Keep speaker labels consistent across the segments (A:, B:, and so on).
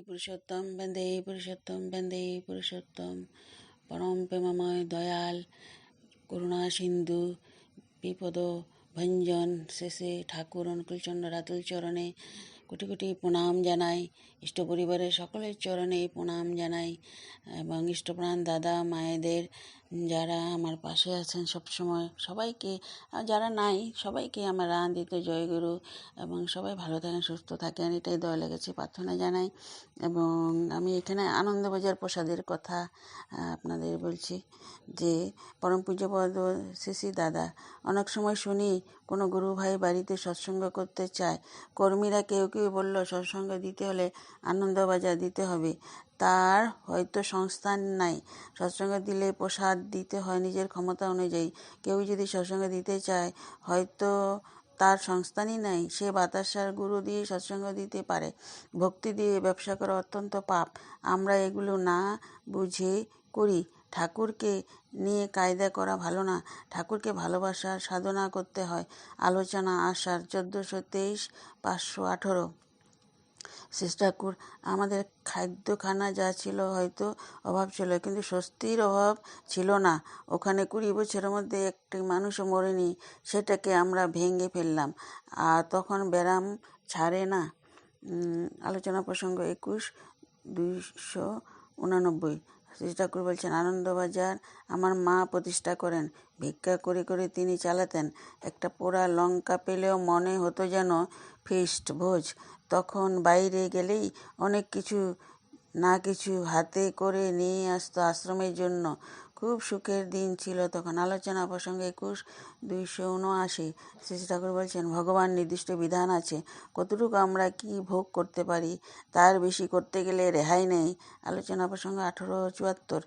A: পুরুষোত্তম বন্দে পুরুষোত্তম বন্দে পুরুষোত্তম পরম প্রেমময় দয়াল করুণা সিন্ধু বিপদ ভঞ্জন শেষে ঠাকুর অনুকূলচন্দ্র রাতুল চরণে কোটি কোটি প্রণাম জানাই ইষ্ট পরিবারের সকলের চরণে প্রণাম জানাই এবং ইষ্টপ্রাণ দাদা মায়েদের যারা আমার পাশে আছেন সব সময় সবাইকে যারা নাই সবাইকে আমার আনন্দিত জয়গুরু এবং সবাই ভালো থাকেন, সুস্থ থাকেন, এটাই দয়া লেগেছে, প্রার্থনা জানাই এবং আমি এখানে আনন্দবাজার প্রসাদের কথা আপনাদের বলছি যে পরম পূজ্যপদ শিশি দাদা, অনেক সময় শুনি কোনো গুরু ভাই বাড়িতে সৎসঙ্গ করতে চায়, কর্মীরা কেউ কেউ বলল সৎসঙ্গ দিতে হলে আনন্দবাজার দিতে হবে। তার হয়তো সংস্থান নাই। সৎসঙ্গ দিলে প্রসাদ দিতে হয় নিজের ক্ষমতা অনুযায়ী। কেউ যদি সৎসঙ্গ দিতে চায়, হয়তো তার সংস্থানই নাই। সে বাতাসার গুরু দিয়ে সৎসঙ্গ দিতে পারে। ভক্তি দিয়ে ব্যবসা করা অত্যন্ত পাপ। আমরা এগুলো না বুঝে করি। ঠাকুরকে নিয়ে কায়দা করা ভালো না। ঠাকুরকে ভালোবাসার সাধনা করতে হয়। আলোচনা আসার চোদ্দোশো তেইশ পাঁচশো আঠেরো। শেষ ঠাকুর আমাদের খাদ্যখানা যা ছিল হয়তো অভাব ছিল, কিন্তু স্বস্তির অভাব ছিল না। ওখানে কুড়ি বছরের মধ্যে একটি মানুষও মরেনি, সেটাকে আমরা ভেঙে ফেললাম। আর তখন ব্যারাম ছাড়ে না। আলোচনা প্রসঙ্গ একুশ, দুইশো উনানব্বই। শ্রী ঠাকুর বলছেন, আনন্দবাজার আমার মা প্রতিষ্ঠা করেন। ভিক্ষা করে করে তিনি চালাতেন। একটা পোড়া লঙ্কা পেলেও মনে হতো যেন ফিস্ট ভোজ। তখন বাইরে গেলেই অনেক কিছু না কিছু হাতে করে নিয়ে আসতো আশ্রমের জন্য। খুব সুখের দিন ছিল তখন। আলোচনা প্রসঙ্গে একুশ দুইশো উনআশি শ্রী ঠাকুর বলছেন, ভগবান নির্দিষ্ট বিধান আছে। কতটুকু আমরা কি ভোগ করতে পারি, তার বেশি করতে গেলে রেহাই নেই? আলোচনা প্রসঙ্গে আঠেরো চুয়াত্তর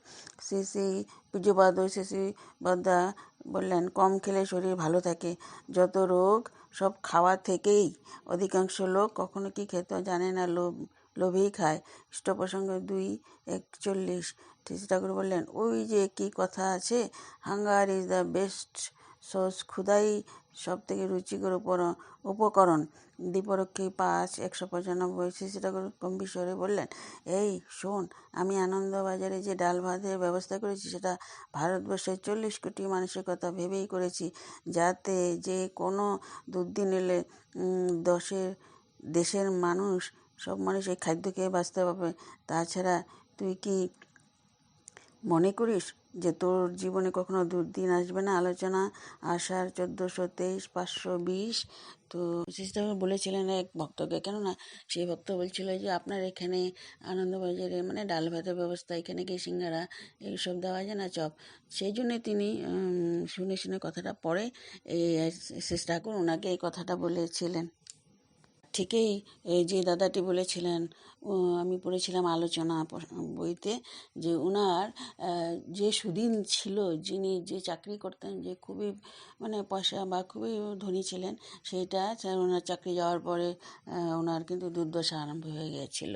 A: শ্রী শ্রী পূজ্যপাদ শ্রী শ্রী বদ্দা বললেন, কম খেলে শরীর ভালো থাকে। যত রোগ সব খাওয়া থেকেই অধিকাংশ লোক কখনো কি খেতে জানে না, লোভ, লোভেই খায়। ইষ্টপ্রসঙ্গ দুই একচল্লিশ ঠাকুর বললেন, ওই যে কি কথা আছে, hunger is the best source ক্ষুদাই সব থেকে রুচিকর উপকরণ। দীপরক্ষী পাঁচ, একশো পঁচানব্বই শ্রী শ্রী ঠাকুর গম্ভীর স্বরে বললেন, এই, শোন, আমি আনন্দবাজারে যে ডাল ভাতের ব্যবস্থা করেছি, সেটা ভারতবর্ষের চল্লিশ কোটি মানুষের কথা ভেবেই করেছি। যাতে যে কোনো দুর্দিন এলে দশের, দেশের মানুষ, সব মানুষ এই খাদ্য খেয়ে বাঁচতে পারবে। তাছাড়া তুই কি মনে করিস যে তোর জীবনে কখনো দুর্দিন আসবে না? আলোচনা, আষাঢ়, চোদ্দোশো তেইশ, পাঁচশো বিশ। তো সিস্টার বলেছিলেন এক ভক্তকে, কেননা সেই ভক্ত বলছিল যে আপনার এখানে আনন্দবাজারে মানে ডাল ভাতের ব্যবস্থা, এখানে কি সিঙ্গারা, এইসব দেওয়া যায় না চপ? সেই জন্যে তিনি শুনে শুনে কথাটা পরে এই ঠাকুর ওনাকে এই কথাটা বলেছিলেন। ঠিকই এই যে দাদাটি বলেছিলেন আমি পড়েছিলাম আলোচনা বইতে যে ওনার যে সুদিন ছিল, যিনি যে চাকরি করতেন, যে খুবই মানে পয়সা বা খুবই ধনী ছিলেন সেইটা ওনার চাকরি যাওয়ার পরে ওনার কিন্তু দুর্দশা আরম্ভ হয়ে গিয়েছিল।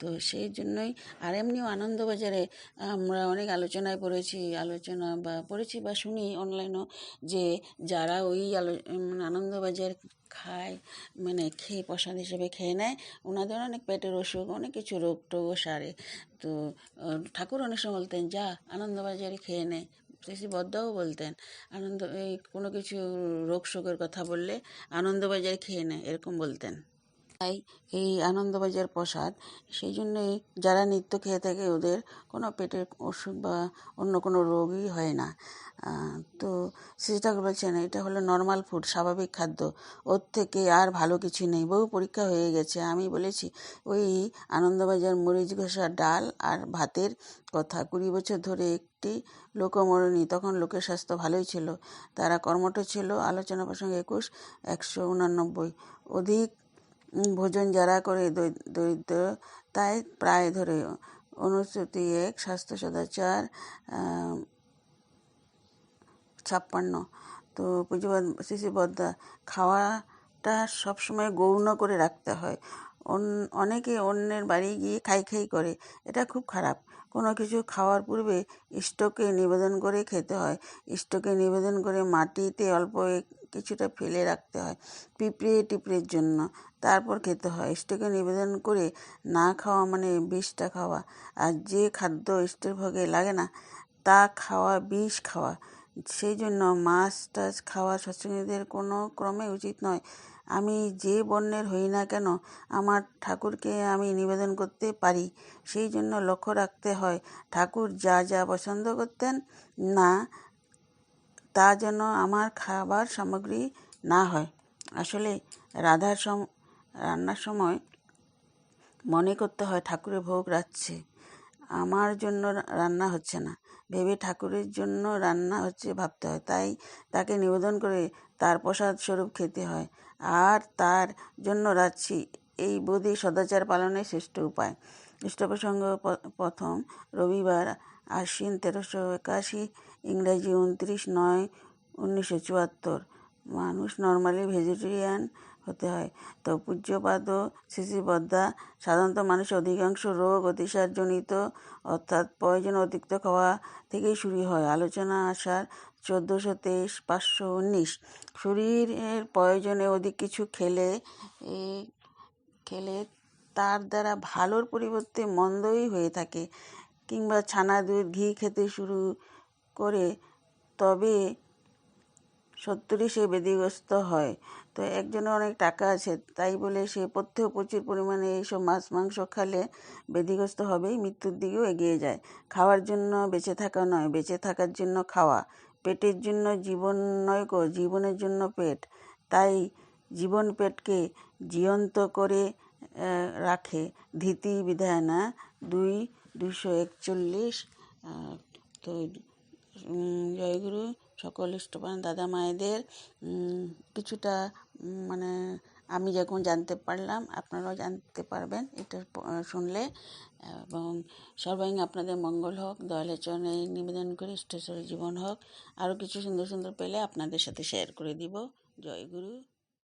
A: তো সেই জন্যই আর এমনিও আনন্দবাজারে আমরা অনেক আলোচনায় পড়েছি, আলোচনা বা পড়েছি বা শুনি অনলাইনও যে যারা ওই আলো মানে আনন্দবাজার খায় মানে খেয়ে প্রসাদ হিসেবে খেয়ে নেয়, ওনাদের অনেক পেটের অসুখ, অনেক কিছু রোগ টোগও সারে। তো ঠাকুর অনেক সময় বলতেন, যা, আনন্দবাজারে খেয়ে নে। শ্রী বদ্দাও বলতেন, আনন্দ, এই কোনো কিছু রোগ শোকের কথা বললে আনন্দবাজারে খেয়ে নেয় এরকম বলতেন। তাই এই আনন্দবাজার প্রসাদ। সেই জন্যই যারা নিত্য খেয়ে থাকে ওদের কোনো পেটের অসুখ বা অন্য কোনো রোগই হয় না। তো শ্রী ঠাকুর বলছেন, এটা হলো নর্মাল ফুড স্বাভাবিক খাদ্য। ওর থেকে আর ভালো কিছু নেই। বহু পরীক্ষা হয়ে গেছে। আমি বলেছি, ওই আনন্দবাজার মরিচ ঘষা ডাল আর ভাতের কথা। কুড়ি বছর ধরে একটি লোকও মরেনি তখন লোকের স্বাস্থ্য ভালোই ছিল। তারা কর্মঠ ছিল, আলোচনা প্রসঙ্গে একুশ, একশো উনানব্বই। অধিক ভোজন যারা করে দরিদ্র, তাই প্রায় ধরে অনুশ্রুতি এক, স্বাস্থ্য সদাচার ছাপ্পান্ন। তো পুজোবাদ শিশি বদ্দা খাওয়াটা সবসময় গৌণ করে রাখতে হয়। অন- অনেকে অন্যের বাড়ি গিয়ে খাই খাই করে, এটা খুব খারাপ। কোনো কিছু খাওয়ার পূর্বে ইষ্টকে নিবেদন করে খেতে হয়। ইষ্টকে নিবেদন করে মাটিতে অল্প এক- কিছুটা ফেলে রাখতে হয়। পিঁপড়ে টিপড়ের জন্য। তারপর খেতে হয়। ইষ্টকে নিবেদন করে না খাওয়া মানে বিষটা খাওয়া। আর যে খাদ্য ইষ্টের ভোগে লাগে না, তা খাওয়া বিষ খাওয়া। সেই জন্য মাছ টাছ খাওয়া সৎসঙ্গীদের কোনো ক্রমে উচিত নয়। আমি যে বর্ণের হই না কেন, আমার ঠাকুরকে আমি নিবেদন করতে পারি। সেই জন্য লক্ষ্য রাখতে হয়, ঠাকুর যা যা পছন্দ করতেন, না তা যেন আমার খাবার সামগ্রী না হয়। আসলে রাধার সম, রান্নার সময় মনে করতে হয় ঠাকুরের ভোগ রাখছে। আমার জন্য রান্না হচ্ছে না। ভেবে ঠাকুরের জন্য রান্না হচ্ছে ভাবতে হয়। তাই তাকে নিবেদন করে তার প্রসাদ স্বরূপ খেতে হয়। আর তার জন্য রাখছি এই বোধি সদাচার পালনের শ্রেষ্ঠ উপায়। ইষ্টপ্রসঙ্গ প্রথম রবিবার আশ্বিন তেরোশো একাশি ইংরাজি উনত্রিশ, নয়, উনিশশো চুয়াত্তর। মানুষ নর্মালি ভেজিটেরিয়ান হতে হয়। তো পূজ্যপাদ শিশি বদ্দা সাধারণত মানুষের অধিকাংশ রোগ অতিসারজনিত, অর্থাৎ প্রয়োজন অতিরিক্ত খাওয়া থেকেই শুরু হয়। আলোচনা আসার চোদ্দোশো তেইশ, পাঁচশো উনিশ। শরীরের প্রয়োজনে অধিক কিছু খেলে খেলে তার দ্বারা ভালোর পরিবর্তে মন্দই হয়ে থাকে। কিংবা ছানা দুধ, ঘি খেতে শুরু করে তবে সত্তরই সে বেদিগ্রস্ত হয়। তো একজনের অনেক টাকা আছে, তাই বলে সে প্রত্যহ প্রচুর পরিমাণে এইসব মাছ, মাংস খেলে বেদিগ্রস্ত হবেই, মৃত্যুর দিকেও এগিয়ে যায়। খাওয়ার জন্য বেঁচে থাকা নয়, বেঁচে থাকার জন্য খাওয়া। পেটের জন্য জীবন নয় কো জীবনের জন্য পেট। তাই জীবন পেটকে জীবন্ত করে রাখে। ধীতি বিধায়না দুই দুশো একচল্লিশ তো জয়গুরু সকল ইষ্টপান দাদা মায়েদের কিছুটা মানে আমি যখন জানতে পারলাম, আপনারাও জানতে পারবেন, এটা শুনলে। এবং সর্বাঙ্গ আপনাদের মঙ্গল হোক দয়ালের চরণে নিবেদন করে, ইষ্টেশ্বরের জীবন হোক। আরও কিছু সুন্দর সুন্দর পেলে আপনাদের সাথে শেয়ার করে দিব। জয় গুরু।